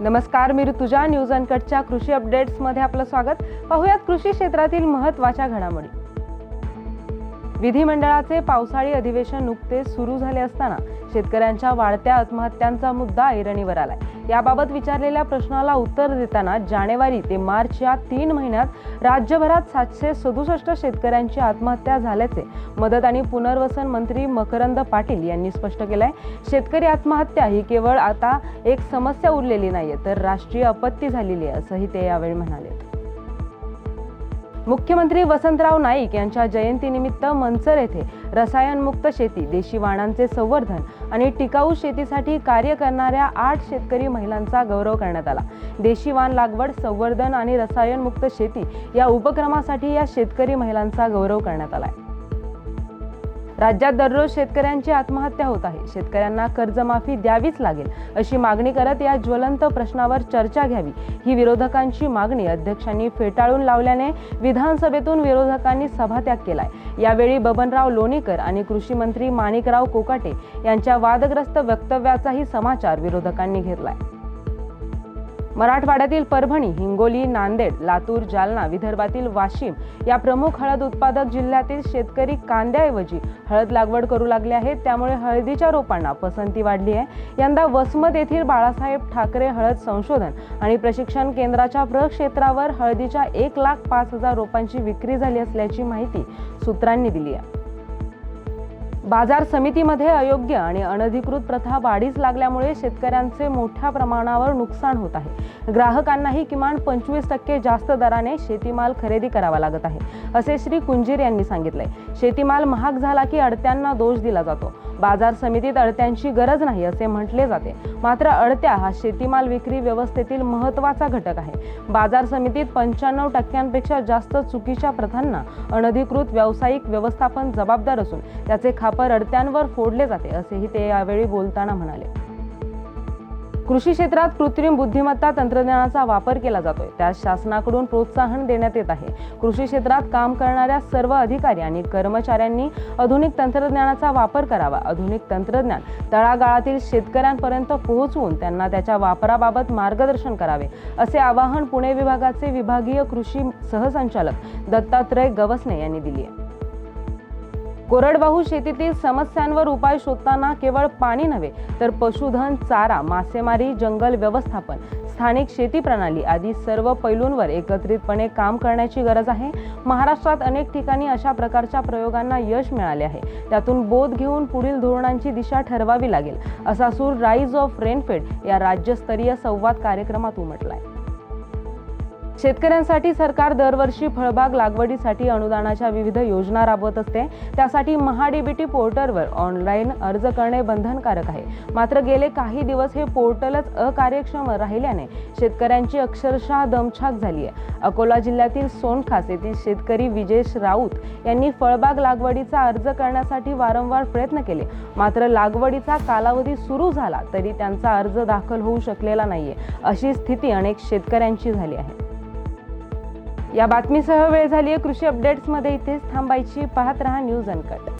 नमस्कार मी ऋतुजा. न्यूज अनकटच्या कृषी अपडेट्समध्ये आपलं स्वागत. पाहुयात कृषी क्षेत्रातील महत्त्वाच्या घडामोडी. विधिमंडळाचे पावसाळी अधिवेशन नुकतेच सुरू झाले असताना शेतकऱ्यांच्या वाढत्या आत्महत्यांचा मुद्दा ऐरणीवर आलाय. याबाबत विचारलेल्या प्रश्नाला उत्तर देताना जानेवारी ते मार्च या तीन महिन्यात राज्यभरात सातशे सदुसष्ट शेतकऱ्यांची आत्महत्या झाल्याचे मदत आणि पुनर्वसन मंत्री मकरंद पाटील यांनी स्पष्ट केलंय. शेतकरी आत्महत्या ही केवळ आता एक समस्या उरलेली नाहीये तर राष्ट्रीय आपत्ती झालेली आहे असंही ते यावेळी म्हणाले. मुख्यमंत्री वसंतराव नाईक यांच्या जयंतीनिमित्त मंचर येथे रसायनमुक्त शेती देशी वाणांचे संवर्धन आणि टिकाऊ शेतीसाठी कार्य करणाऱ्या आठ शेतकरी महिलांचा गौरव करण्यात आला. देशी वाण लागवड संवर्धन आणि रसायनमुक्त शेती या उपक्रमासाठी या शेतकरी महिलांचा गौरव करण्यात आला आहे राज्यात दररोज शेतकऱ्यांची आत्महत्या होत आहे. शेतकऱ्यांना कर्जमाफी द्यावीच लागेल अशी मागणी करत या ज्वलंत प्रश्नावर चर्चा घ्यावी. ही विरोधकांची मागणी अध्यक्षांनी फेटाळून लावल्याने विधानसभेतून विरोधकांनी सभात्याग केलाय. यावेळी बबनराव लोणीकर आणि कृषी मंत्री माणिकराव कोकाटे यांच्या वादग्रस्त वक्तव्याचाही समाचार विरोधकांनी घेतलाय. मराठवाड्यातील परभणी हिंगोली नांदेड लातूर जालना विदर्भातील वाशिम या प्रमुख हळद उत्पादक जिल्ह्यातील शेतकरी कांद्याऐवजी हळद लागवड करू लागले आहेत. त्यामुळे हळदीच्या रोपांना पसंती वाढली आहे. यंदा वसमत येथील बाळासाहेब ठाकरे हळद संशोधन आणि प्रशिक्षण केंद्राच्या प्रक्षेत्रावर हळदीच्या एक लाख पाच हजार रोपांची विक्री झाली असल्याची माहिती सूत्रांनी दिली आहे. बाजार समितीमध्ये अयोग्य आणि अनधिकृत प्रथा वाढीस लागल्यामुळे शेतकऱ्यांचे मोठ्या प्रमाणावर नुकसान होत आहे. ग्राहकांनाही किमान पंचवीस टक्के जास्त दराने शेतीमाल खरेदी करावा लागत आहे असे श्री कुंजीर यांनी सांगितले. शेतीमाल महाग झाला की अडत्यांना दोष दिला जातो. बाजार समितीत अडत्यांची गरज नाही असे म्हटले जाते. मात्र अडत्या हा शेतीमाल विक्री व्यवस्थेतील महत्त्वाचा घटक आहे. बाजार समितीत पंच्याण्णव टक्क्यांपेक्षा जास्त चुकीच्या प्रथांना अनधिकृत व्यावसायिक व्यवस्थापन जबाबदार असून त्याचे खापर अडत्यांवर फोडले जाते असेही ते यावेळी बोलताना म्हणाले. कृषी क्षेत्रात कृत्रिम बुद्धिमत्ता तंत्रज्ञानाचा वापर केला जातोय. त्यास शासनाकडून प्रोत्साहन देण्यात येत आहे. कृषी क्षेत्रात काम करणाऱ्या सर्व अधिकारी आणि कर्मचाऱ्यांनी आधुनिक तंत्रज्ञानाचा वापर करावा. आधुनिक तंत्रज्ञान तळागाळातील शेतकऱ्यांपर्यंत पोहोचवून त्यांना त्याच्या वापराबाबत मार्गदर्शन करावे असे आवाहन पुणे विभागाचे विभागीय कृषी सहसंचालक दत्तात्रय गवसने यांनी दिली आहे. कोरडवाहू शेतीतील समस्यांवर उपाय शोधताना केवळ पाणी नव्हे तर पशुधन चारा मासेमारी जंगल व्यवस्थापन स्थानिक शेती प्रणाली आदी सर्व पैलूंवर एकत्रितपणे काम करण्याची गरज आहे. महाराष्ट्रात अनेक ठिकाणी अशा प्रकारच्या प्रयोगांना यश मिळाले आहे. त्यातून बोध घेऊन पुढील धोरणांची दिशा ठरवावी लागेल असा सूर राईज ऑफ रेनफेड या राज्यस्तरीय संवाद कार्यक्रमात उमटलाय. शेतकऱ्यांसाठी सरकार दरवर्षी फळबाग लागवडीसाठी अनुदानाच्या विविध योजना राबवत असते. त्यासाठी महाडीबीटी पोर्टलवर ऑनलाईन अर्ज करणे बंधनकारक आहे. मात्र गेले काही दिवस हे पोर्टलच अकार्यक्षम राहिल्याने शेतकऱ्यांची अक्षरशः दमछाक झाली आहे. अकोला जिल्ह्यातील सोनखास येथील शेतकरी विजेश राऊत यांनी फळबाग लागवडीचा अर्ज करण्यासाठी वारंवार प्रयत्न केले. मात्र लागवडीचा कालावधी सुरू झाला तरी त्यांचा अर्ज दाखल होऊ शकलेला नाहीये. अशी स्थिती अनेक शेतकऱ्यांची झाली आहे. या बातमीसह वेळ झाली आहे कृषी अपडेट्समध्ये इथेच थांबायची. पाहत रहा न्यूज अनकट.